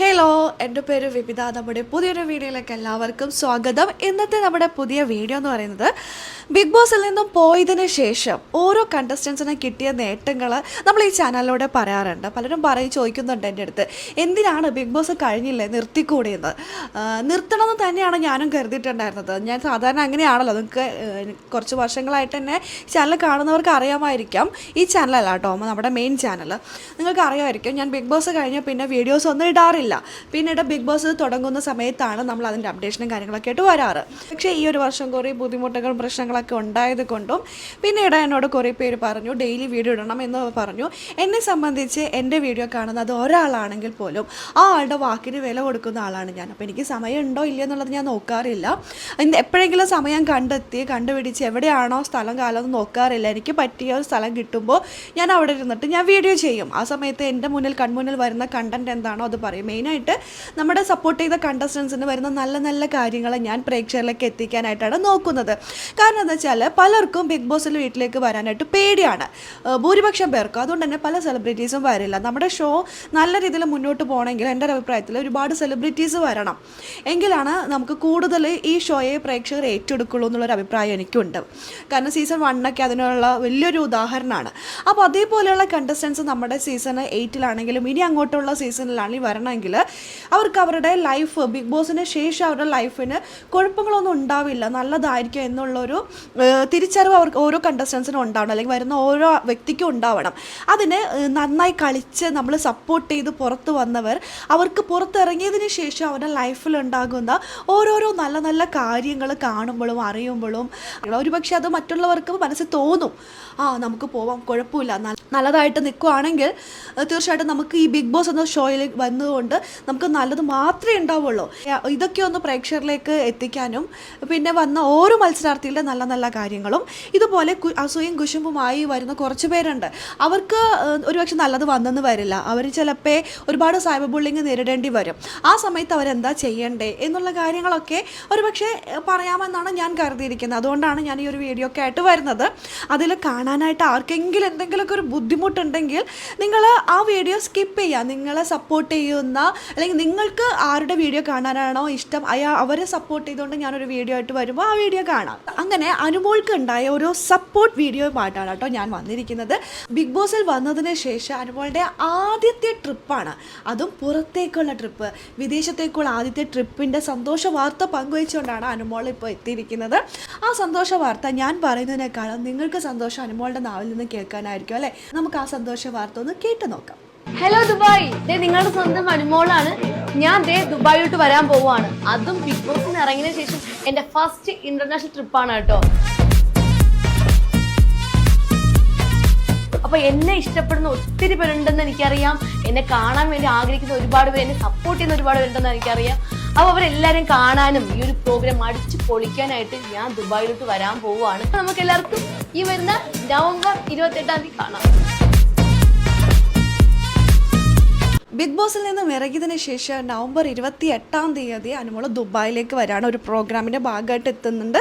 Hello എന്റെ പേര് വിപിത. നമ്മുടെ പുതിയൊരു വീഡിയോയിലേക്ക് എല്ലാവർക്കും സ്വാഗതം. ഇന്നത്തെ നമ്മുടെ പുതിയ വീഡിയോ എന്ന് പറയുന്നത് ബിഗ് ബോസിൽ നിന്നും പോയതിന് ശേഷം ഓരോ കണ്ടസ്റ്റൻസിനും കിട്ടിയ നേട്ടങ്ങൾ നമ്മൾ ഈ ചാനലിലൂടെ പറയാറുണ്ട്. പലരും പറയും ചോദിക്കുന്നുണ്ട് എന്റെ അടുത്ത് എന്തിനാണ് ബിഗ് ബോസ് കഴിഞ്ഞില്ലേ? നിർത്തിക്കൂടിയെന്ന്. നിർത്തണമെന്ന് തന്നെയാണ് ഞാനും കരുതിയിട്ടുണ്ടായിരുന്നത്. ഞാൻ സാധാരണ അങ്ങനെയാണല്ലോ. നിങ്ങൾക്ക് കുറച്ച് വർഷങ്ങളായിട്ട് തന്നെ ചാനൽ കാണുന്നവർക്ക് അറിയാമായിരിക്കാം. ഈ ചാനലല്ല കേട്ടോ നമ്മുടെ മെയിൻ ചാനൽ നിങ്ങൾക്ക് അറിയാമായിരിക്കും ഞാൻ ബിഗ് ബോസ് കഴിഞ്ഞ പിന്നെ വീഡിയോസ് ഒന്നും ഇടാറില്ല. പിന്നീട് ബിഗ് ബോസ് തുടങ്ങുന്ന സമയത്താണ് നമ്മൾ അതിന്റെ അപ്ഡേഷനും കാര്യങ്ങളൊക്കെ ആയിട്ട് വരാറ്. പക്ഷേ ഈ ഒരു വർഷം കുറേ ബുദ്ധിമുട്ടുകളും പ്രശ്നങ്ങളൊക്കെ ഉണ്ടായത് കൊണ്ടും പിന്നീട് എന്നോട് കുറേ പേര് പറഞ്ഞു ഡെയിലി വീഡിയോ ഇടണം എന്ന് പറഞ്ഞു. എന്നെ സംബന്ധിച്ച് എന്റെ വീഡിയോ കാണുന്നത് ഒരാളാണെങ്കിൽ പോലും ആ ആളുടെ വാക്കിന് വില കൊടുക്കുന്ന ആളാണ് ഞാൻ. അപ്പോൾ എനിക്ക് സമയം ഉണ്ടോ ഇല്ലയോ എന്നുള്ളത് ഞാൻ നോക്കാറില്ല. എപ്പോഴെങ്കിലും സമയം കണ്ടെത്തി കണ്ടുപിടിച്ച് എവിടെയാണോ സ്ഥലം കാലം എന്ന് നോക്കാറില്ല. എനിക്ക് പറ്റിയ ഒരു സ്ഥലം കിട്ടുമ്പോൾ ഞാൻ അവിടെ ഇരുന്നിട്ട് ഞാൻ വീഡിയോ ചെയ്യും. ആ സമയത്ത് എന്റെ മുന്നിൽ കൺമുന്നിൽ വരുന്ന കണ്ടന്റ് എന്താണോ അത് പറയും. മെയിനായിട്ട് നമ്മുടെ സപ്പോർട്ട് ചെയ്ത കണ്ടസ്റ്റൻസിന് വരുന്ന നല്ല നല്ല കാര്യങ്ങൾ ഞാൻ പ്രേക്ഷകരിലേക്ക് എത്തിക്കാനായിട്ടാണ് നോക്കുന്നത്. കാരണം എന്താ വെച്ചാൽ പലർക്കും ബിഗ് ബോസിൽ വീട്ടിലേക്ക് വരാനായിട്ട് പേടിയാണ്. ഭൂരിപക്ഷം പേർക്കും. അതുകൊണ്ട് തന്നെ പല സെലിബ്രിറ്റീസും വരില്ല. നമ്മുടെ ഷോ നല്ല രീതിയിൽ മുന്നോട്ട് പോകണമെങ്കിൽ എന്റെ ഒരു അഭിപ്രായത്തിൽ ഒരുപാട് സെലിബ്രിറ്റീസ് വരണം. എങ്കിലാണ് നമുക്ക് കൂടുതൽ ഈ ഷോയെ പ്രേക്ഷകർ ഏറ്റെടുക്കുള്ളൂ എന്നുള്ളൊരു അഭിപ്രായം എനിക്കുണ്ട്. കാരണം സീസൺ വണ്ണൊക്കെ അതിനുള്ള വലിയൊരു ഉദാഹരണമാണ്. അപ്പോൾ അതേപോലെയുള്ള കണ്ടസ്റ്റൻസ് നമ്മുടെ സീസൺ എയ്റ്റിലാണെങ്കിലും ഇനി അങ്ങോട്ടുള്ള സീസണിലാണെങ്കിൽ വരണമെങ്കിൽ അവർക്ക് അവരുടെ ലൈഫ് ബിഗ് ബോസിന് ശേഷം അവരുടെ ലൈഫിന് കുഴപ്പങ്ങളൊന്നും ഉണ്ടാവില്ല. നല്ലതായിരിക്കും എന്നുള്ളൊരു തിരിച്ചറിവ് അവർക്ക് ഓരോ കണ്ടസ്റ്റൻസിനും ഉണ്ടാവണം. അല്ലെങ്കിൽ വരുന്ന ഓരോ വ്യക്തിക്കും ഉണ്ടാവണം. അതിന് നന്നായി കളിച്ച് നമ്മൾ സപ്പോർട്ട് ചെയ്ത് പുറത്ത് വന്നവർ അവർക്ക് പുറത്തിറങ്ങിയതിന് ശേഷം അവരുടെ ലൈഫിൽ ഉണ്ടാകുന്ന ഓരോരോ നല്ല നല്ല കാര്യങ്ങൾ കാണുമ്പോഴും അറിയുമ്പോഴും ഒരുപക്ഷെ അത് മറ്റുള്ളവർക്ക് മനസ്സിൽ തോന്നും. ആ നമുക്ക് പോവാം കുഴപ്പമില്ല നല്ലതായിട്ട് നിൽക്കുവാണെങ്കിൽ തീർച്ചയായിട്ടും നമുക്ക് ഈ ബിഗ് ബോസ് എന്ന ഷോയിൽ വന്നതുകൊണ്ട് നമുക്ക് നല്ലത് മാത്രമേ ഉണ്ടാവുള്ളൂ. ഇതൊക്കെ ഒന്ന് പ്രേക്ഷകരിലേക്ക് എത്തിക്കാനും പിന്നെ വന്ന ഓരോ മത്സരാർത്ഥികളുടെ നല്ല നല്ല കാര്യങ്ങളും ഇതുപോലെ അസൂയും കുശുമ്പുമായി വരുന്ന കുറച്ച് പേരുണ്ട്. അവർക്ക് ഒരുപക്ഷെ നല്ലത് വന്നെന്ന് വരില്ല. അവർ ചിലപ്പോൾ ഒരുപാട് സൈബർ ബുള്ളിങ് നേരിടേണ്ടി വരും. ആ സമയത്ത് അവരെന്താ ചെയ്യണ്ടേ എന്നുള്ള കാര്യങ്ങളൊക്കെ ഒരുപക്ഷെ പറയാമെന്നാണ് ഞാൻ കരുതിയിരിക്കുന്നത്. അതുകൊണ്ടാണ് ഞാൻ ഈ ഒരു വീഡിയോ ഒക്കെ ആയിട്ട് വരുന്നത്. അതിൽ കാണാനായിട്ട് ആർക്കെങ്കിലും എന്തെങ്കിലുമൊക്കെ ഒരു ബുദ്ധിമുട്ടുണ്ടെങ്കിൽ നിങ്ങൾ ആ വീഡിയോ സ്കിപ്പ് ചെയ്യുക നിങ്ങളെ സപ്പോർട്ട് ചെയ്യുന്ന അല്ലെങ്കിൽ നിങ്ങൾക്ക് ആരുടെ വീഡിയോ കാണാനാണോ ഇഷ്ടം അയാ അവരെ സപ്പോർട്ട് ചെയ്തുകൊണ്ട് ഞാനൊരു വീഡിയോ ആയിട്ട് വരുമ്പോൾ ആ വീഡിയോ കാണാം. അങ്ങനെ അനുമോൾക്ക് ഉണ്ടായ ഒരു സപ്പോർട്ട് വീഡിയോ വീഡിയോയുമായിട്ടാണ് കേട്ടോ ഞാൻ വന്നിരിക്കുന്നത്. ബിഗ് ബോസിൽ വന്നതിന് ശേഷം അനുമോളുടെ ആദ്യത്തെ ട്രിപ്പാണ് അതും പുറത്തേക്കുള്ള ട്രിപ്പ് വിദേശത്തേക്കുള്ള ആദ്യത്തെ ട്രിപ്പിന്റെ സന്തോഷ വാർത്ത പങ്കുവച്ചുകൊണ്ടാണ് അനുമോൾ ഇപ്പോൾ എത്തിയിരിക്കുന്നത്. ആ സന്തോഷ വാർത്ത ഞാൻ പറയുന്നതിനേക്കാളും നിങ്ങൾക്ക് സന്തോഷം അനുമോളുടെ നാവിൽ നിന്ന് കേൾക്കാനായിരിക്കും അല്ലേ? നമുക്ക് ആ സന്തോഷ വാർത്ത ഒന്ന് കേട്ടു നോക്കാം. Hello Dubai. ദേ നിങ്ങളുടെ സ്വന്തം അനുമോളാണ് ഞാൻ ദേ ദുബായിലോട്ട് വരാൻ പോവാണ് അതും ബിഗ് നിന്ന് ഇറങ്ങിയതിനു ശേഷം എന്റെ ഫസ്റ്റ് ഇന്റർനാഷണൽ ട്രിപ്പാണ് കേട്ടോ. അപ്പൊ എന്നെ ഇഷ്ടപ്പെടുന്ന ഒത്തിരി പേരുണ്ടെന്ന് എനിക്കറിയാം. എന്നെ കാണാൻ വേണ്ടി ആഗ്രഹിക്കുന്ന ഒരുപാട് പേര് എന്നെ സപ്പോർട്ട് ചെയ്യുന്ന ഒരുപാട് പേരുണ്ടെന്ന് എനിക്കറിയാം. അപ്പൊ അവരെല്ലാരും കാണാനും ഈ ഒരു പ്രോഗ്രാം അടിച്ചു പൊളിക്കാനായിട്ട് ഞാൻ ദുബായിലോട്ട് വരാൻ പോവുകയാണ്. നമുക്ക് എല്ലാവർക്കും ഈ വരുന്ന നവംബർ ഇരുപത്തി എട്ടാം തീയതി കാണാം. ബിഗ് ബോസിൽ നിന്നും ഇറങ്ങിയതിന് ശേഷം നവംബർ ഇരുപത്തി എട്ടാം തീയതി അനുമോൾ ദുബായിലേക്ക് വരാണ് ഒരു പ്രോഗ്രാമിന്റെ ഭാഗമായിട്ട് എത്തുന്നുണ്ട്.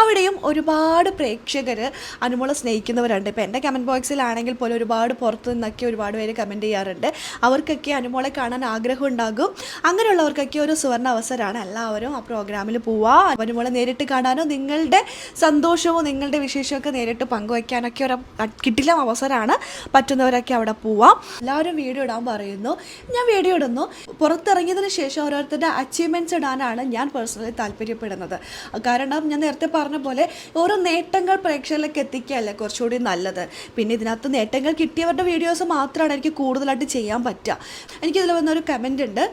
അവിടെയും ഒരുപാട് പ്രേക്ഷകർ അനുമോളെ സ്നേഹിക്കുന്നവരുണ്ട്. ഇപ്പോൾ എന്റെ കമന്റ് ബോക്സിലാണെങ്കിൽ പോലും ഒരുപാട് പുറത്തു നിന്നൊക്കെ ഒരുപാട് പേര് കമന്റ് ചെയ്യാറുണ്ട്. അവർക്കൊക്കെ അനുമോളെ കാണാൻ ആഗ്രഹം ഉണ്ടാകും. അങ്ങനെയുള്ളവർക്കൊക്കെ ഒരു സുവർണ അവസരമാണ്. എല്ലാവരും ആ പ്രോഗ്രാമിൽ പോവുക അനുമോളെ നേരിട്ട് കാണാനോ നിങ്ങളുടെ സന്തോഷവും നിങ്ങളുടെ വിശേഷമൊക്കെ നേരിട്ട് പങ്കുവയ്ക്കാനൊക്കെ ഒരു കിട്ടില്ല അവസരമാണ്. പറ്റുന്നവരൊക്കെ അവിടെ പോവാം. എല്ലാവരും വീഡിയോ ഇടാൻ പറയുന്നു. ഞാൻ വീഡിയോ ഇടുന്നു. പുറത്തിറങ്ങിയതിന് ശേഷം ഓരോരുത്തരുടെ അച്ചീവ്മെന്റ്സ് ഇടാനാണ് ഞാൻ പേഴ്സണലി താല്പര്യപ്പെടുന്നത്. കാരണം ഞാൻ നേരത്തെ പറഞ്ഞ പോലെ ഓരോ നേട്ടങ്ങൾ പ്രേക്ഷകരിലേക്ക് എത്തിക്കുകയല്ലേ കുറച്ചുകൂടി നല്ലത്. പിന്നെ ഇതിനകത്ത് നേട്ടങ്ങൾ കിട്ടിയവരുടെ വീഡിയോസ് മാത്രമാണ് എനിക്ക് കൂടുതലായിട്ട് ചെയ്യാൻ പറ്റുക. എനിക്കിതിൽ വന്നൊരു കമന്റ് ഉണ്ട്.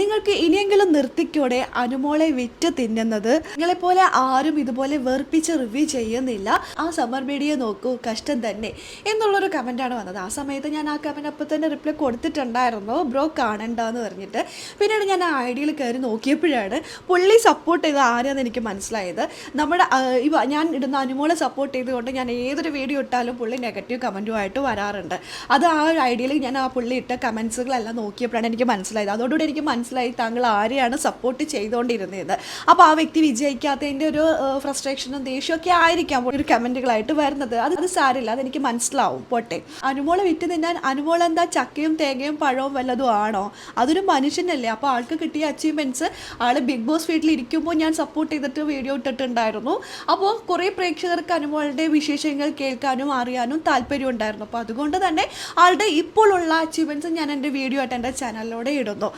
നിങ്ങൾക്ക് ഇനിയെങ്കിലും നിർത്തിക്കൂടെ? അനുമോളെ വിറ്റ് തിന്നുന്നത്. നിങ്ങളെപ്പോലെ ആരും ഇതുപോലെ വെറുപ്പിച്ച് റിവ്യൂ ചെയ്യുന്നില്ല. ആ സമ്മർ മീഡിയ നോക്കൂ കഷ്ടം തന്നെ. എന്നുള്ളൊരു കമന്റാണ് വന്നത്. ആ സമയത്ത് ഞാൻ ആ കമന്റ് അപ്പം തന്നെ റിപ്ലൈ കൊടുത്തിട്ടുണ്ടായിരുന്നു. ബ്രോ കാണണ്ടെന്ന് പറഞ്ഞിട്ട് പിന്നീട് ഞാൻ ആ ഐഡിയിൽ കയറി നോക്കിയപ്പോഴാണ് പുള്ളി സപ്പോർട്ട് ചെയ്ത് ആരാന്ന് എനിക്ക് മനസ്സിലായത്. നമ്മുടെ ഇവ ഞാൻ ഇടുന്ന അനുമോളെ സപ്പോർട്ട് ചെയ്തുകൊണ്ട് ഞാൻ ഏതൊരു വീഡിയോ ഇട്ടാലും പുള്ളി നെഗറ്റീവ് കമന്റുമായിട്ട് വരാറുണ്ട്. അത് ആ ഒരു ഐഡിയയിൽ ഞാൻ ആ പുള്ളി ഇട്ട കമൻസുകളെല്ലാം നോക്കിയപ്പോഴാണ് എനിക്ക് മനസ്സിലായത്. അതോടുകൂടി എനിക്ക് മനസ്സിലായി താങ്കൾ ആരെയാണ് സപ്പോർട്ട് ചെയ്തുകൊണ്ടിരുന്നത്. അപ്പോൾ ആ വ്യക്തി വിജയിക്കാത്തതിന്റെ ഒരു ഫ്രസ്ട്രേഷനും ദേഷ്യമൊക്കെ ആയിരിക്കാം ഒരു കമന്റുകളായിട്ട് വരുന്നത്. അത് അത് സാരില്ല അതെനിക്ക് മനസ്സിലാവും. പോട്ടെ. അനുമോളെ വിറ്റ് നിന്നാൽ അനുമോൾ എന്താ ചക്കയും തേങ്ങയും പഴവും വല്ലതും ആണോ? അതൊരു മനുഷ്യനല്ലേ. അപ്പോൾ ആൾക്ക് കിട്ടിയ അച്ചീവ്മെന്റ്സ് ആൾ ബിഗ് ബോസ് വീട്ടിൽ ഇരിക്കുമ്പോൾ ഞാൻ സപ്പോർട്ട് ചെയ്തിട്ട് വീഡിയോ ഇട്ടിട്ടുണ്ടായിരുന്നു. അപ്പോൾ കുറേ പ്രേക്ഷകർക്ക് അനുമോളുടെ വിശേഷങ്ങൾ കേൾക്കാനും അറിയാനും താല്പര്യം ഉണ്ടായിരുന്നു. അപ്പോൾ അതുകൊണ്ട് തന്നെ ആളുടെ ഇപ്പോഴുള്ള അച്ചീവ്മെന്റ്സ് ഞാൻ എന്റെ വീഡിയോ ആയിട്ട് എന്റെ ചാനലിലൂടെ ഇടുന്നു.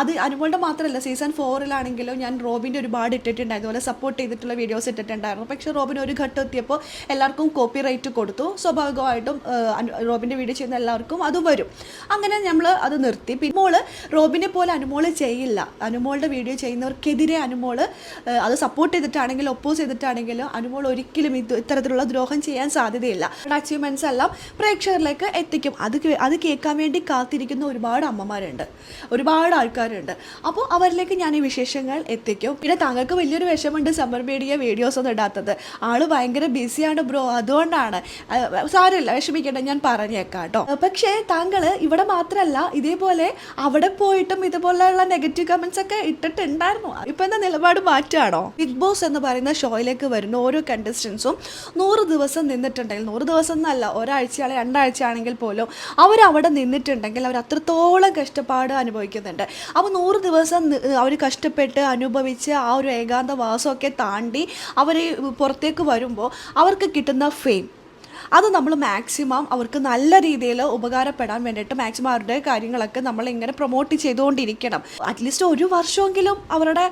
അത് അനുമോളുടെ മാത്രമല്ല സീസൺ ഫോറിലാണെങ്കിലും ഞാൻ റോബിന്റെ ഒരുപാട് ഇട്ടിട്ടുണ്ടായിരുന്നു. അതുപോലെ സപ്പോർട്ട് ചെയ്തിട്ടുള്ള വീഡിയോസ് ഇട്ടിട്ടുണ്ടായിരുന്നു. പക്ഷേ റോബിൻ ഒരു ഘട്ടം എത്തിയപ്പോൾ എല്ലാവർക്കും കോപ്പി റൈറ്റ് കൊടുത്തു. സ്വാഭാവികമായിട്ടും റോബിന്റെ വീഡിയോ ചെയ്യുന്ന എല്ലാവർക്കും അത് വരും. അങ്ങനെ നമ്മൾ അത് നിർത്തി. പിന്നെ മോൾ റോബിനെ പോലെ അനുമോൾ ചെയ്യില്ല. അനുമോളുടെ വീഡിയോ ചെയ്യുന്നവർക്കെതിരെ അനുമോൾ അത് സപ്പോർട്ട് ചെയ്തിട്ടാണെങ്കിലും ഒപ്പോസ് ചെയ്തിട്ടാണെങ്കിലും അനുമോൾ ഒരിക്കലും ഇത് ഇത്തരത്തിലുള്ള ദ്രോഹം ചെയ്യാൻ സാധ്യതയില്ല. അച്ചീവ്മെന്റ്സ് എല്ലാം പ്രേക്ഷകരിലേക്ക് എത്തിക്കും. അത് അത് കേൾക്കാൻ വേണ്ടി കാത്തിരിക്കുന്ന ഒരുപാട് അമ്മമാരുണ്ട്. ഒരുപാട് ആൾക്കാരുണ്ട്. അപ്പോൾ അവരിലേക്ക് ഞാൻ ഈ വിശേഷങ്ങൾ എത്തിക്കും. പിന്നെ താങ്കൾക്ക് വലിയൊരു വിഷമമുണ്ട് സമ്മർ മീഡിയ വീഡിയോസ് ഒന്നും ഇടാത്തത്. ആൾ ഭയങ്കര ബിസിയാണ് ബ്രോ അതുകൊണ്ടാണ്. സാരമില്ല. വിഷമിക്കേണ്ട. ഞാൻ പറഞ്ഞേക്കാം കേട്ടോ. പക്ഷേ താങ്കൾ ഇവിടെ മാത്രമല്ല ഇതേപോലെ അവിടെ പോയിട്ടും ഇതുപോലെയുള്ള നെഗറ്റീവ് കമന്റ്സ് ഒക്കെ ഇട്ടിട്ടുണ്ടായിരുന്നു. ഇപ്പൊ എന്താ നിലപാട് മാറ്റാണോ? ബിഗ് ബോസ് എന്ന് പറയുന്ന ഷോയിലേക്ക് വരുന്ന ഓരോ കണ്ടസ്റ്റൻസും നൂറ് ദിവസം നിന്നിട്ടുണ്ടെങ്കിൽ നൂറ് ദിവസം എന്നല്ല ഒരാഴ്ച അല്ലെങ്കിൽ രണ്ടാഴ്ച ആണെങ്കിൽ പോലും അവരവിടെ നിന്നിട്ടുണ്ടെങ്കിൽ അവർ അത്രത്തോളം കഷ്ടപ്പാട് അനുഭവിക്കുന്നുണ്ട്. അപ്പോൾ നൂറ് ദിവസം അവർ കഷ്ടപ്പെട്ട് അനുഭവിച്ച് ആ ഒരു ഏകാന്തവാസമൊക്കെ താണ്ടി അവർ പുറത്തേക്ക് വരുമ്പോൾ അവർക്ക് കിട്ടുന്ന ഫെയിം അത് നമ്മൾ മാക്സിമം അവർക്ക് നല്ല രീതിയിൽ ഉപകാരപ്പെടാൻ വേണ്ടിയിട്ട് മാക്സിമം അവരുടെ കാര്യങ്ങളൊക്കെ നമ്മൾ ഇങ്ങനെ പ്രൊമോട്ട് ചെയ്തുകൊണ്ടിരിക്കണം. അറ്റ്ലീസ്റ്റ് ഒരു വർഷമെങ്കിലും അവരുടെ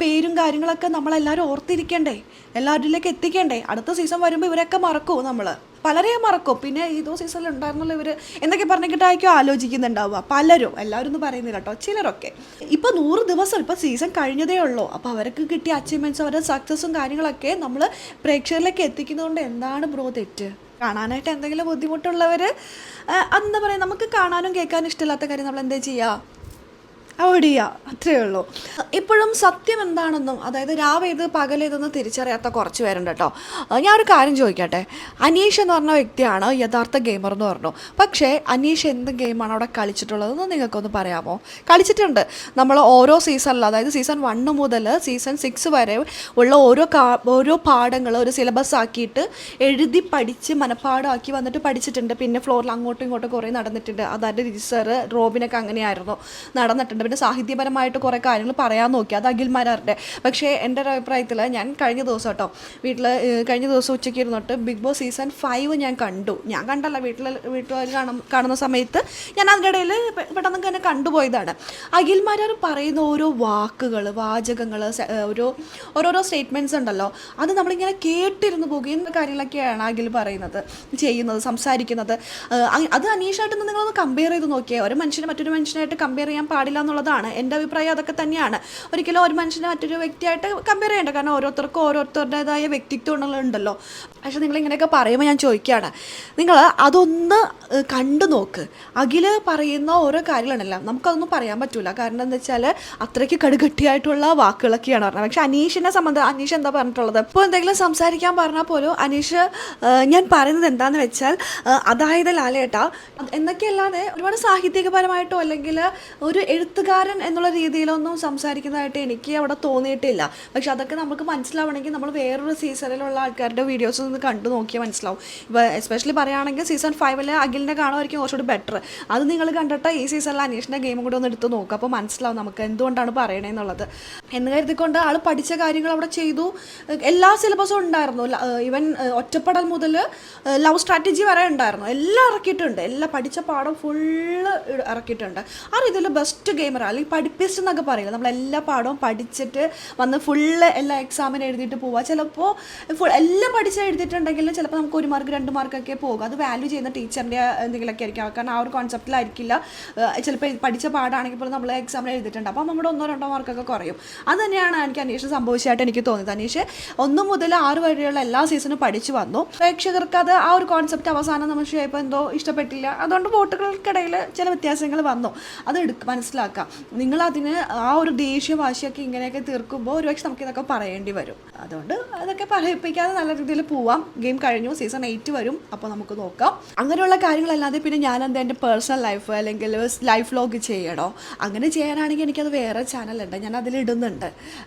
പേരും കാര്യങ്ങളൊക്കെ നമ്മളെല്ലാവരും ഓർത്തിരിക്കണ്ടേ? എല്ലാവരിലേക്ക് എത്തിക്കണ്ടേ? അടുത്ത സീസൺ വരുമ്പോൾ ഇവരൊക്കെ മറക്കും നമ്മൾ പലരെയും മറക്കും. പിന്നെ ഏതോ സീസണിൽ ഉണ്ടായിരുന്നല്ലോ ഇവർ എന്തൊക്കെ പറഞ്ഞിട്ടായിരിക്കും ആലോചിക്കുന്നുണ്ടാവുക. പലരും. എല്ലാവരും ഒന്നും പറയുന്നില്ല കേട്ടോ. ചിലരൊക്കെ. ഇപ്പം നൂറ് ദിവസം ഇപ്പം സീസൺ കഴിഞ്ഞതേ ഉള്ളൂ. അപ്പോൾ അവർക്ക് കിട്ടിയ അച്ചീവ്മെന്റ്സ് അവരുടെ സക്സസ്സും കാര്യങ്ങളൊക്കെ നമ്മൾ പ്രേക്ഷകരിലേക്ക് എത്തിക്കുന്നതുകൊണ്ട് എന്താണ് ബ്രോ തെറ്റ്? കാണാനായിട്ട് എന്തെങ്കിലും ബുദ്ധിമുട്ടുള്ളവർ എന്താ പറയുക നമുക്ക് കാണാനും കേൾക്കാനും ഇഷ്ടമില്ലാത്ത കാര്യം നമ്മൾ എന്താ ചെയ്യുക അവോയ്ഡ് അത്രയേ ഉള്ളൂ. ഇപ്പോഴും സത്യം എന്താണെന്നും അതായത് രാവേത് പകലേതെന്ന് തിരിച്ചറിയാത്ത കുറച്ച് പേരുണ്ട് കേട്ടോ. ഞാൻ ഒരു കാര്യം ചോദിക്കട്ടെ. അനീഷ് എന്ന് പറഞ്ഞ വ്യക്തിയാണ് യഥാർത്ഥ ഗെയിമർ എന്ന് പറഞ്ഞു. പക്ഷേ അനീഷ് എന്ത് ഗെയിമാണ് അവിടെ കളിച്ചിട്ടുള്ളതെന്ന് നിങ്ങൾക്കൊന്ന് പറയാമോ? കളിച്ചിട്ടുണ്ട്. നമ്മൾ ഓരോ സീസണിൽ അതായത് സീസൺ വണ്ണ് മുതൽ സീസൺ സിക്സ് വരെ ഉള്ള ഓരോ കാ ഓരോ പാഠങ്ങൾ ഒരു സിലബസ് ആക്കിയിട്ട് എഴുതി പഠിച്ച് മനഃപ്പാടമാക്കി വന്നിട്ട് പഠിച്ചിട്ടുണ്ട്. പിന്നെ ഫ്ലോറിൽ അങ്ങോട്ടും ഇങ്ങോട്ടും കുറേ നടന്നിട്ടുണ്ട്. അതായത് രജിസ്റ്റർ റോബിനൊക്കെ അങ്ങനെയായിരുന്നു. നടന്നിട്ടുണ്ട്. പിന്നെ സാഹിത്യപരമായിട്ട് കുറേ കാര്യങ്ങൾ പറയാൻ നോക്കി. അത് അഖിൽമാരാറുടെ പക്ഷേ എന്റെ ഒരു അഭിപ്രായത്തിൽ ഞാൻ കഴിഞ്ഞ ദിവസം കേട്ടോ വീട്ടിൽ കഴിഞ്ഞ ദിവസം ഉച്ചയ്ക്ക് ഇരുന്നിട്ട് ബിഗ് ബോസ് സീസൺ ഫൈവ് ഞാൻ കണ്ടു. ഞാൻ കണ്ടല്ല വീട്ടിൽ വീട്ടിൽ കാണും കാണുന്ന സമയത്ത് ഞാൻ അതിന്റെ ഇടയിൽ പെട്ടെന്ന് തന്നെ കണ്ടുപോയതാണ്. അഖിൽമാരാർ പറയുന്ന ഓരോ വാക്കുകൾ വാചകങ്ങൾ ഓരോ ഓരോരോ സ്റ്റേറ്റ്മെന്റ്സ് ഉണ്ടല്ലോ അത് നമ്മളിങ്ങനെ കേട്ടിരുന്ന് പോകുകയും കാര്യങ്ങളൊക്കെയാണ് അഖിൽ പറയുന്നത് ചെയ്യുന്നത് സംസാരിക്കുന്നത്. അത് അനീഷായിട്ട് നിങ്ങളൊന്ന് കമ്പയർ ചെയ്ത് നോക്കിയാൽ ഒരു മനുഷ്യനെ മറ്റൊരു മനുഷ്യനായിട്ട് കമ്പയർ ചെയ്യാൻ പാടില്ല എന്നുള്ളതാണ് എന്റെ അഭിപ്രായം. അതൊക്കെ തന്നെയാണ്. ഒരിക്കലും ഒരു മനുഷ്യനെ മറ്റൊരു വ്യക്തിയായിട്ട് കമ്പയർ ചെയ്യേണ്ട. കാരണം ഓരോരുത്തർക്കും ഓരോരുത്തരുടേതായ വ്യക്തിത്വങ്ങളുണ്ടല്ലോ. പക്ഷെ നിങ്ങൾ ഇങ്ങനെയൊക്കെ പറയുമ്പോൾ ഞാൻ ചോദിക്കുകയാണ്. നിങ്ങൾ അതൊന്ന് കണ്ടു നോക്ക്. അഖിൽ പറയുന്ന ഓരോ കാര്യങ്ങളുണ്ടല്ലോ നമുക്കതൊന്നും പറയാൻ പറ്റൂല. കാരണം എന്താ വെച്ചാൽ അത്രയ്ക്ക് കടുകട്ടിയായിട്ടുള്ള വാക്കുകളൊക്കെയാണ് പറഞ്ഞത്. പക്ഷെ അനീഷിനെ സംബന്ധം അനീഷ് എന്താ പറഞ്ഞിട്ടുള്ളത്? ഇപ്പോൾ എന്തെങ്കിലും സംസാരിക്കാൻ പറഞ്ഞാൽ പോലും അനീഷ് ഞാൻ പറയുന്നത് എന്താണെന്ന് വെച്ചാൽ അതായത് ലാലേട്ട എന്നൊക്കെയല്ലാതെ ഒരുപാട് സാഹിത്യകപരമായിട്ടോ അല്ലെങ്കിൽ ഒരു എഴുത്തുകാരൻ എന്നുള്ള രീതിയിലൊന്നും സംസാരിക്കുന്നതായിട്ട് എനിക്ക് അവിടെ തോന്നിയിട്ടില്ല. പക്ഷെ അതൊക്കെ നമുക്ക് മനസ്സിലാവണമെങ്കിൽ നമ്മൾ വേറൊരു സീസണിലുള്ള ആൾക്കാരുടെ വീഡിയോസ് ഒന്ന് കണ്ടു നോക്കിയാൽ മനസ്സിലാവും. ഇപ്പോൾ എസ്പെഷ്യലി പറയുകയാണെങ്കിൽ സീസൺ ഫൈവിൽ അഖിലിനെ കാണുമായിരിക്കും കുറച്ചുകൂടി ബെറ്റർ അത് നിങ്ങൾ കണ്ടിട്ട് ഈ സീസണിൽ അനീഷിന്റെ ഗെയിം കൂടി ഒന്ന് എടുത്ത് നോക്കുക അപ്പോൾ മനസ്സിലാവും നമുക്ക് എന്തുകൊണ്ടാണ് പറയണേ എന്നുള്ളത്. എന്ന് കരുതിക്കൊണ്ട് ആൾ പഠിച്ച കാര്യങ്ങൾ അവിടെ ചെയ്തു. എല്ലാ സിലബസും ഉണ്ടായിരുന്നു. ഈവൻ ഒറ്റപ്പെടൽ മുതൽ ലവ് സ്ട്രാറ്റജി വരെ ഉണ്ടായിരുന്നു. എല്ലാം ഇറക്കിയിട്ടുണ്ട്. എല്ലാം പഠിച്ച പാഠം ഫുള്ള് ഇറക്കിയിട്ടുണ്ട്. ആ രീതിയിൽ ബെസ്റ്റ് ഗെയിമർ അല്ലെങ്കിൽ പഠിപ്പിസ്റ്റ് എന്നൊക്കെ പറയില്ല. നമ്മൾ എല്ലാ പാഠവും പഠിച്ചിട്ട് വന്ന് ഫുള്ള് എല്ലാ എക്സാമിന് എഴുതിയിട്ട് പോവുക ചിലപ്പോൾ ഫുൾ എല്ലാം പഠിച്ച് എഴുതിയിട്ടുണ്ടെങ്കിൽ ചിലപ്പോൾ നമുക്ക് ഒരു മാർക്ക് രണ്ട് മാർക്കൊക്കെ പോകും. അത് വാല്യൂ ചെയ്യുന്ന ടീച്ചറിന്റെ എന്തെങ്കിലുമൊക്കെ ആയിരിക്കും. കാരണം ആ ഒരു കോൺസെപ്റ്റിലായിരിക്കില്ല ചിലപ്പോൾ പഠിച്ച പാടാണെങ്കിൽ പോലും നമ്മൾ എക്സാമിന് എഴുതിയിട്ടുണ്ട്. അപ്പോൾ നമ്മുടെ ഒന്നോ രണ്ടോ മാർക്കൊക്കെ കുറയും. അത് തന്നെയാണ് എനിക്ക് അനീഷ് സംഭവിച്ചതായിട്ട് എനിക്ക് തോന്നിയത്. അനീഷ് ഒന്ന് മുതൽ ആറ് വരെയുള്ള എല്ലാ സീസണും പഠിച്ചു വന്നു. പ്രേക്ഷകർക്ക് അത് ആ ഒരു കോൺസെപ്റ്റ് അവസാനം നിമിഷമായപ്പോൾ എന്തോ ഇഷ്ടപ്പെട്ടില്ല. അതുകൊണ്ട് വോട്ടുകൾക്കിടയിൽ ചില വ്യത്യാസങ്ങൾ വന്നു. അത് എടുക്ക മനസ്സിലാക്കാം. നിങ്ങൾ അതിന് ആ ഒരു ദേഷ്യ വാശിയൊക്കെ ഇങ്ങനെയൊക്കെ തീർക്കുമ്പോൾ ഒരുപക്ഷെ നമുക്ക് ഇതൊക്കെ പറയേണ്ടി വരും. അതുകൊണ്ട് അതൊക്കെ പറയിപ്പിക്കാതെ നല്ല രീതിയിൽ പോവാം. ഗെയിം കഴിഞ്ഞു സീസൺ എയ്റ്റ് വരും. അപ്പോൾ നമുക്ക് നോക്കാം. അങ്ങനെയുള്ള കാര്യങ്ങളല്ലാതെ പിന്നെ ഞാൻ എന്താ എന്റെ പേഴ്സണൽ ലൈഫ് അല്ലെങ്കിൽ ലൈഫ് ലോഗ് ചെയ്യണോ? അങ്ങനെ ചെയ്യാനാണെങ്കിൽ എനിക്കത് വേറെ ചാനലുണ്ട് ഞാൻ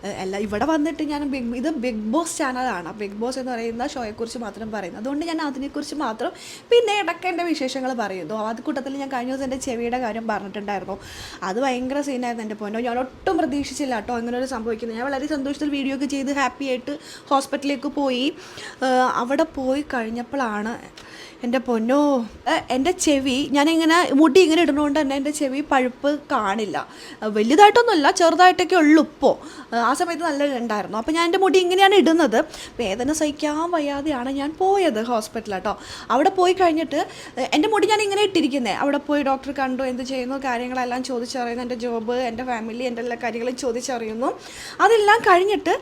ഏഹ് അല്ല ഇവിടെ വന്നിട്ട് ഞാൻ ബിഗ് ഇത് ബിഗ് ബോസ് ചാനലാണ് ബിഗ് ബോസ് എന്ന് പറയുന്ന ഷോയെക്കുറിച്ച് മാത്രം പറയുന്നത് അതുകൊണ്ട് ഞാൻ അതിനെക്കുറിച്ച് മാത്രം പിന്നെ ഇടയ്ക്ക് എന്റെ വിശേഷങ്ങൾ പറയുന്നു. അത് കൂട്ടത്തിൽ ഞാൻ കഴിഞ്ഞ ദിവസം എന്റെ ചെവിയുടെ കാര്യം പറഞ്ഞിട്ടുണ്ടായിരുന്നു. അത് ഭയങ്കര സീനായിരുന്നു എന്റെ പൊന്നോ. ഞാൻ ഒട്ടും പ്രതീക്ഷിച്ചില്ല കേട്ടോ അങ്ങനെ ഒരു സംഭവിക്കുന്നത്. ഞാൻ വളരെ സന്തോഷത്തിൽ വീഡിയോ ഒക്കെ ചെയ്ത് ഹാപ്പി ആയിട്ട് ഹോസ്പിറ്റലിലേക്ക് പോയി. അവിടെ പോയി കഴിഞ്ഞപ്പോഴാണ് എന്റെ പൊന്നോ എന്റെ ചെവി ഞാനിങ്ങനെ മുടി ഇങ്ങനെ ഇടുന്നതുകൊണ്ട് തന്നെ എന്റെ ചെവി പഴുപ്പ് കാണില്ല. വലുതായിട്ടൊന്നുമില്ല ചെറുതായിട്ടൊക്കെ ഉള്ളു ഇപ്പോൾ. ആ സമയത്ത് നല്ല ഉണ്ടായിരുന്നു അപ്പോൾ ഞാൻ എന്റെ മുടി ഇങ്ങനെയാണ് ഇടുന്നത്. വേദന സഹിക്കാൻ വയ്യാതെയാണ് ഞാൻ പോയത് ഹോസ്പിറ്റലിൽ കേട്ടോ. അവിടെ പോയി കഴിഞ്ഞിട്ട് എന്റെ മുടി ഞാൻ ഇങ്ങനെ ഇട്ടിരിക്കുന്നത് അവിടെ പോയി ഡോക്ടർ കണ്ടു എന്ത് ചെയ്യുന്നു കാര്യങ്ങളെല്ലാം ചോദിച്ചറിയുന്നു. എന്റെ ജോബ് എന്റെ ഫാമിലി എന്റെ എല്ലാ കാര്യങ്ങളും ചോദിച്ചറിയുന്നു. അതെല്ലാം കഴിഞ്ഞിട്ട്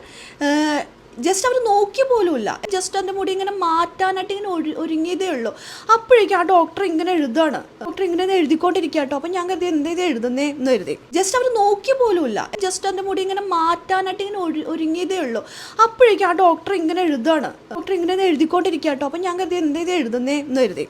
ജസ്റ്റ് അവർ നോക്കിയ പോലുമില്ല. ജസ്റ്റ് എന്റെ മുടി ഇങ്ങനെ മാറ്റാനായിട്ട് ഇങ്ങനെ ഒരു ഒരുങ്ങിയതേ ഉള്ളൂ. അപ്പോഴേക്കും ആ ഡോക്ടർ ഇങ്ങനെ എഴുതാണ് ഡോക്ടർ ഇങ്ങനെ എഴുതിക്കൊണ്ടിരിക്കുക കേട്ടോ അപ്പം ഞാൻ കരുതി എന്താ ഇത് എഴുതുന്നേ എന്ന് കരുതി. ജസ്റ്റ് അവർ നോക്കിയ പോലുമില്ല. ജസ്റ്റ് എന്റെ മുടി ഇങ്ങനെ മാറ്റാനായിട്ട് ഇങ്ങനെ ഒരു ഒരുങ്ങിയതേ ഉള്ളൂ. അപ്പോഴേക്കും ആ ഡോക്ടർ ഇങ്ങനെ എഴുതാണ് ഡോക്ടർ ഇങ്ങനെ എഴുതിക്കൊണ്ടിരിക്കുക കേട്ടോ അപ്പം ഞാൻ കരുതി എന്താ ഇത് എഴുതുന്നേ എന്ന് കരുതി.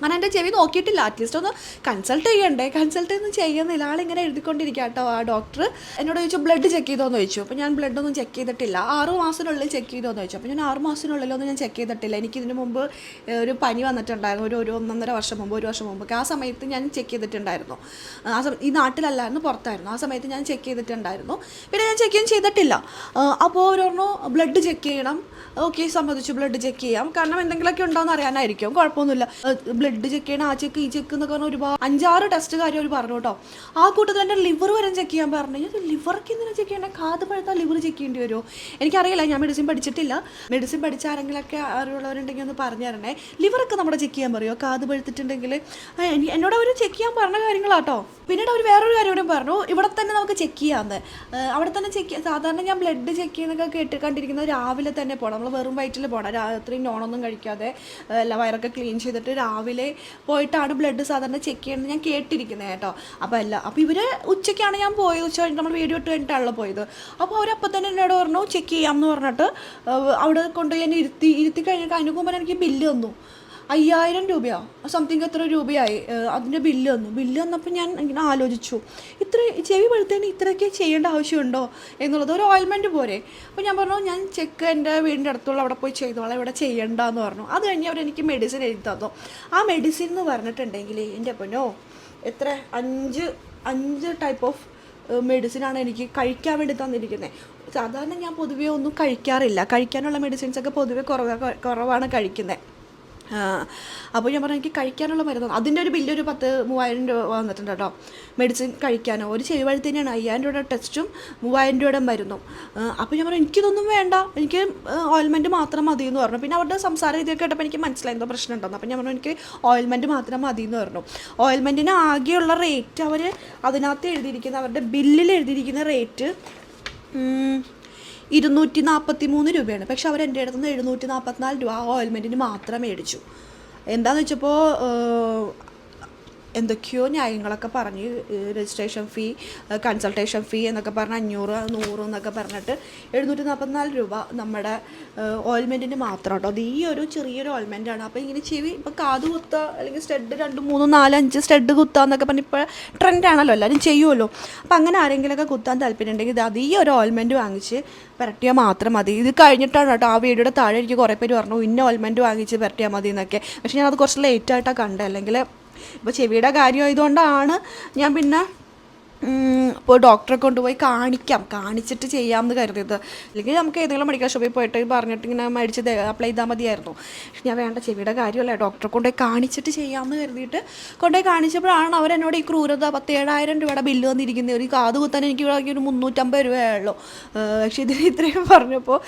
അങ്ങനെ എന്റെ ചെവി നോക്കിയിട്ടില്ല. അറ്റ്ലീസ്റ്റ് ഒന്ന് കൺസൾട്ട് ചെയ്യണ്ടേ? കൺസൾട്ട് ഒന്നും ചെയ്യുന്നില്ല. ആളിങ്ങനെ എഴുതിക്കൊണ്ടിരിക്കുക കേട്ടോ ആ ഡോക്ടർ എന്നോട് ചോദിച്ചു ബ്ലഡ് ചെക്ക് ചെയ്തോന്ന് ചോദിച്ചു. അപ്പോൾ ഞാൻ ബ്ലഡ് ഒന്നും ചെക്ക് ചെയ്തിട്ടില്ല. ആറ് മാസത്തിനുള്ളിൽ ചെക്ക് ചെയ്തോന്ന് ചോദിച്ചു. അപ്പോൾ ഞാൻ ആറ് മാസത്തിനുള്ളിലൊന്നും ഞാൻ ചെക്ക് ചെയ്തിട്ടില്ല. എനിക്ക് ഇതിന് മുമ്പ് ഒരു പനി വന്നിട്ടുണ്ടായിരുന്നു. ഒരു ഒരു ഒന്നൊന്നര വർഷം മുമ്പ് ഒരു വർഷം മുമ്പ്. ആ സമയത്ത് ഞാൻ ചെക്ക് ചെയ്തിട്ടുണ്ടായിരുന്നു. ആ സമയത്ത് ഈ നാട്ടിലല്ലായിരുന്നു പുറത്തായിരുന്നു. ആ സമയത്ത് ഞാൻ ചെക്ക് ചെയ്തിട്ടുണ്ടായിരുന്നു. പിന്നെ ഞാൻ ചെക്ക് ചെയ്തിട്ടില്ല. അപ്പോൾ ഒരു പറഞ്ഞു ബ്ലഡ് ചെക്ക് ചെയ്യണം. ഓക്കെ സമ്മതിച്ചു. ബ്ലഡ് ചെക്ക് ചെയ്യാം. കാരണം എന്തെങ്കിലുമൊക്കെ ഉണ്ടോയെന്ന് അറിയാനായിരിക്കും. കുഴപ്പമൊന്നുമില്ല. ബ്ലഡ് ചെക്ക് ചെയ്യണം ആ ചെക്ക് ഈ ചെക്ക് എന്നൊക്കെ പറഞ്ഞാൽ ഒരുപാട് അഞ്ചാറ് ടെസ്റ്റ് കാര്യം അവർ പറഞ്ഞു കേട്ടോ. ആ കൂട്ടത്തിൽ എന്റെ ലിവർ വരെ ചെക്ക് ചെയ്യാൻ പറഞ്ഞു. ഞാൻ ലിവർക്ക് എന്തിനാ ചെക്ക് ചെയ്യണേ? കാത് പഴുത്താൽ ലിവർ ചെക്ക് ചെയ്യേണ്ടി വരുമോ എനിക്കറിയില്ല ഞാൻ മെഡിസിൻ പഠിച്ചിട്ടില്ല. മെഡിസിൻ പഠിച്ച ആരെങ്കിലൊക്കെ അറിവുള്ളവരുണ്ടെങ്കിൽ ഒന്ന് പറഞ്ഞു തരണേ. ലിവറൊക്കെ നമ്മുടെ ചെക്ക് ചെയ്യാൻ പറയുമോ കാത് പഴുത്തിട്ടുണ്ടെങ്കിൽ എന്നോട് അവർ ചെക്ക് ചെയ്യാൻ പറഞ്ഞ കാര്യങ്ങളാട്ടോ പിന്നീട് അവർ വേറൊരു കാര്യം കൂടെ പറഞ്ഞു. ഇവിടെ തന്നെ നമുക്ക് ചെക്ക് ചെയ്യാമെന്ന് അവിടെ തന്നെ ചെക്ക് സാധാരണ ഞാൻ ബ്ലഡ് ചെക്ക് ചെയ്യുന്നൊക്കെ കേട്ട് കണ്ടിരിക്കുന്നത് രാവിലെ തന്നെ പോകണം നമ്മൾ വെറും വയറ്റിൽ പോകണം രാത്രി നോണൊന്നും കഴിക്കാതെ വയറൊക്കെ ക്ലീൻ ചെയ്തിട്ട് രാവിലെ പോയിട്ടാണ് ബ്ലഡ് സാധാരണ ചെക്ക് ചെയ്യുന്നത് ഞാൻ കേട്ടിരിക്കുന്നത് കേട്ടോ. അപ്പോൾ അല്ല അപ്പോൾ ഇവർ ഉച്ചയ്ക്കാണ് ഞാൻ പോയത്. ഉച്ച നമ്മൾ വീഡിയോ ഇട്ട് കഴിഞ്ഞിട്ടാണല്ലോ പോയത്. അപ്പോൾ അവരപ്പം തന്നെ എന്നോട് പറഞ്ഞു ചെക്ക് ചെയ്യാമെന്ന് പറഞ്ഞിട്ട് അവിടെ കൊണ്ടുപോയി എന്നെ ഇരുത്തി ഇരുത്തി കഴിഞ്ഞിട്ട് അതിന് മുമ്പ് എനിക്ക് ബില്ല് തന്നു. അയ്യായിരം രൂപയോ? സംതിങ് എത്ര രൂപയായി? അതിന്റെ ബില്ല് വന്നു. ബില്ല് വന്നപ്പോൾ ഞാൻ ഇങ്ങനെ ആലോചിച്ചു. ഇത്ര ചെവി വെളുത്തേന് ഇത്രയൊക്കെ ചെയ്യേണ്ട ആവശ്യമുണ്ടോ എന്നുള്ളത്. ഒരു ഓയിൽമെന്റ് പോരെ. അപ്പോൾ ഞാൻ പറഞ്ഞു ഞാൻ ചെക്ക് എന്റെ വീടിന്റെ അടുത്തുള്ള അവിടെ പോയി ചെയ്തോളാം. ഇവിടെ ചെയ്യണ്ട എന്ന് പറഞ്ഞു. അത് കഴിഞ്ഞ് അവരെനിക്ക് മെഡിസിൻ എഴുതി തന്നു. ആ മെഡിസിൻ എന്ന് പറഞ്ഞിട്ടുണ്ടെങ്കിൽ എന്റെ പൊന്നോ എത്ര? അഞ്ച് അഞ്ച് ടൈപ്പ് ഓഫ് മെഡിസിനാണ് എനിക്ക് കഴിക്കാൻ വേണ്ടി തന്നിരിക്കുന്നത്. സാധാരണ ഞാൻ പൊതുവേ ഒന്നും കഴിക്കാറില്ല. കഴിക്കാനുള്ള മെഡിസിൻസൊക്കെ പൊതുവേ കുറവ് കുറവാണ് കഴിക്കുന്നത്. അപ്പോൾ ഞാൻ പറഞ്ഞു എനിക്ക് കഴിക്കാനുള്ള മരുന്ന് അതിന്റെ ഒരു ബില്ല് ഒരു പത്ത് മൂവായിരം രൂപ വന്നിട്ടുണ്ട് കേട്ടോ. മെഡിസിൻ കഴിക്കാനോ. ഒരു ചെവി വഴുത്തന്നെയാണ് അയ്യായിരം രൂപയുടെ ടെസ്റ്റും മൂവായിരം രൂപയുടെ മരുന്നും. അപ്പോൾ ഞാൻ പറഞ്ഞു എനിക്കിതൊന്നും വേണ്ട. എനിക്ക് ഓയിൽമെന്റ് മാത്രം മതി എന്ന് പറഞ്ഞു. പിന്നെ അവരുടെ സംസാര രീതിയൊക്കെ കേട്ടപ്പോൾ എനിക്ക് മനസ്സിലായി എന്തോ പ്രശ്നം ഉണ്ടെന്ന്. അപ്പോൾ ഞാൻ പറഞ്ഞു എനിക്ക് ഓയിൽമെന്റ് മാത്രം മതി എന്ന് പറഞ്ഞു ഓയിൽമെന്റിന് ആകെയുള്ള റേറ്റ് അവർ അതിനകത്ത് എഴുതിയിരിക്കുന്ന അവരുടെ ബില്ലിൽ എഴുതിയിരിക്കുന്ന റേറ്റ് ഇരുന്നൂറ്റി നാൽപ്പത്തി മൂന്ന് രൂപയാണ്. പക്ഷെ അവർ എന്റെ അടുത്ത് നിന്ന് എഴുന്നൂറ്റി നാൽപ്പത്തിനാല് രൂപ ആ ഓയിൽമെന്റിന് മാത്രം മേടിച്ചു. എന്താണെന്ന് വെച്ചപ്പോൾ എന്തൊക്കെയോ ന്യായങ്ങളൊക്കെ പറഞ്ഞ്. രജിസ്ട്രേഷൻ ഫീ കൺസൾട്ടേഷൻ ഫീ എന്നൊക്കെ പറഞ്ഞ് അഞ്ഞൂറ് നൂറ് എന്നൊക്കെ പറഞ്ഞിട്ട് എഴുന്നൂറ്റി നാൽപ്പത്തിനാല് രൂപ നമ്മുടെ ഓയിൽമെന്റിന് മാത്രം കേട്ടോ. അത് ഈ ഒരു ചെറിയൊരു ഓയിൽമെന്റാണ് അപ്പോൾ ഇങ്ങനെ ചെവി ഇപ്പോൾ കാത് കുത്തുക അല്ലെങ്കിൽ സ്റ്റെഡ് രണ്ട് മൂന്ന് നാല് അഞ്ച് സ്റ്റെഡ് കുത്തുക എന്നൊക്കെ പറഞ്ഞ് ഇപ്പോൾ ട്രെൻഡാണല്ലോ എല്ലാവരും ചെയ്യുമല്ലോ അപ്പോൾ അങ്ങനെ ആരെങ്കിലുമൊക്കെ കുത്താൻ താല്പര്യമുണ്ടെങ്കിൽ ഉണ്ടെങ്കിൽ അത് ഈ ഒരു ഓയിൽമെന്റ് വാങ്ങിച്ച് പുരട്ടിയാൽ മാത്രം മതി. ഇത് കഴിഞ്ഞിട്ടാണ് കേട്ടോ. ആ വീഡിയോയുടെ താഴെ എനിക്ക് കുറേ പേര് പറഞ്ഞു ഇന്ന ഓയിൽമെന്റ് വാങ്ങിച്ച് പുരട്ടിയാൽ മതി എന്നൊക്കെ പക്ഷേ ഞാനത് കുറച്ച് ലേറ്റായിട്ടാണ് കണ്ടത് അല്ലെങ്കിൽ ഇപ്പോൾ ചെവിയുടെ കാര്യം ആയതുകൊണ്ടാണ് ഞാൻ പിന്നെ ഇപ്പോൾ ഡോക്ടറെ കൊണ്ടുപോയി കാണിക്കാം. കാണിച്ചിട്ട് ചെയ്യാമെന്ന് കരുതിയത്. അല്ലെങ്കിൽ നമുക്ക് ഏതെങ്കിലും മെഡിക്കൽ ഷോപ്പിൽ പോയിട്ട് പറഞ്ഞിട്ട് ഇങ്ങനെ മേടിച്ച് അപ്ലൈ ചെയ്താൽ മതിയായിരുന്നു. പക്ഷെ ഞാൻ വേണ്ട ചെവിയുടെ കാര്യമല്ല ഡോക്ടറെ കൊണ്ടുപോയി കാണിച്ചിട്ട് ചെയ്യാമെന്ന് കരുതിയിട്ട് കൊണ്ടുപോയി കാണിച്ചപ്പോഴാണ് അവരെന്നോട് ഈ ക്രൂരത പത്തേഴായിരം രൂപയുടെ ബില്ല് വന്നിരിക്കുന്നത്. ഒരു കാത് കുത്താൻ എനിക്ക് ഇവിടെ ഒരു മുന്നൂറ്റമ്പത് രൂപയുള്ളൂ പക്ഷേ ഇതിന് ഇത്രയും പറഞ്ഞപ്പോൾ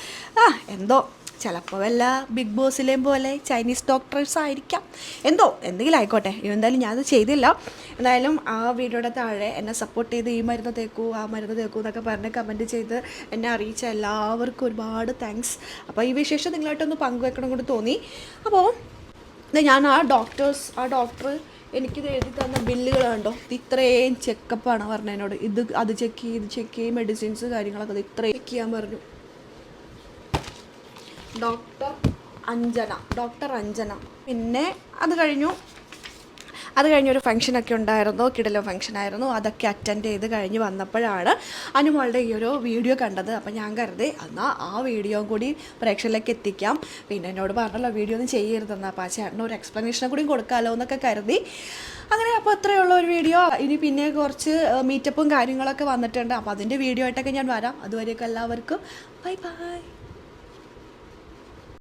ആ എന്തോ ചിലപ്പോൾ വല്ല ബിഗ് ബോസിലെയും പോലെ ചൈനീസ് ഡോക്ടേഴ്സ് ആയിരിക്കാം. എന്തോ എന്തെങ്കിലും ആയിക്കോട്ടെ. എന്തായാലും ഞാനത് ചെയ്തില്ല. എന്തായാലും ആ വീഡിയോയുടെ താഴെ എന്നെ സപ്പോർട്ട് ചെയ്ത് ഈ മരുന്ന് തേക്കൂ ആ മരുന്ന് തേക്കൂ എന്നൊക്കെ പറഞ്ഞ് കമന്റ് ചെയ്ത് എന്നെ അറിയിച്ച എല്ലാവർക്കും ഒരുപാട് താങ്ക്സ് അപ്പോൾ ഈ വിശേഷം നിങ്ങളായിട്ടൊന്ന് പങ്കുവെക്കണം കൂടി തോന്നി. അപ്പോൾ ഞാൻ ആ ഡോക്ടേഴ്സ് ആ ഡോക്ടർ എനിക്കിത് എഴുതി തന്ന ബില്ലുകൾ കണ്ടോ? ഇത് ഇത്രയും ചെക്കപ്പാണ് പറഞ്ഞതിനോട് ഇത് അത് ചെക്ക് ചെയ്ത് ചെക്ക് ചെയ്യും മെഡിസിൻസ് കാര്യങ്ങളൊക്കെ അത് ഇത്രയും ചെക്ക് ചെയ്യാൻ പറഞ്ഞു. Doctor Anjana doctor Anjana. പിന്നെ അത് കഴിഞ്ഞു. അത് കഴിഞ്ഞൊരു ഫംഗ്ഷനൊക്കെ ഉണ്ടായിരുന്നു. കിടലോ ഫംഗ്ഷനായിരുന്നു അതൊക്കെ അറ്റൻഡ് ചെയ്ത് കഴിഞ്ഞ് വന്നപ്പോഴാണ് അനുമോളുടെ ഈ ഒരു വീഡിയോ കണ്ടത്. അപ്പം ഞാൻ കരുതി എന്നാൽ ആ വീഡിയോ കൂടി പ്രേക്ഷകരിലേക്ക് എത്തിക്കാം. പിന്നെ എന്നോട് പറഞ്ഞല്ലോ വീഡിയോ ഒന്നും ചെയ്യരുതെന്ന്. അപ്പോൾ ആ ചേട്ടന് ഒരു എക്സ്പ്ലനേഷനെ കൂടി കൊടുക്കാമല്ലോ എന്നൊക്കെ കരുതി. അങ്ങനെ അപ്പോൾ അത്രയുള്ള ഒരു വീഡിയോ. ഇനി പിന്നെ കുറച്ച് മീറ്റപ്പും കാര്യങ്ങളൊക്കെ വന്നിട്ടുണ്ട്. അപ്പോൾ അതിന്റെ വീഡിയോ ആയിട്ടൊക്കെ ഞാൻ വരാം. അതുവരെയൊക്കെ എല്ലാവർക്കും. Bye bye.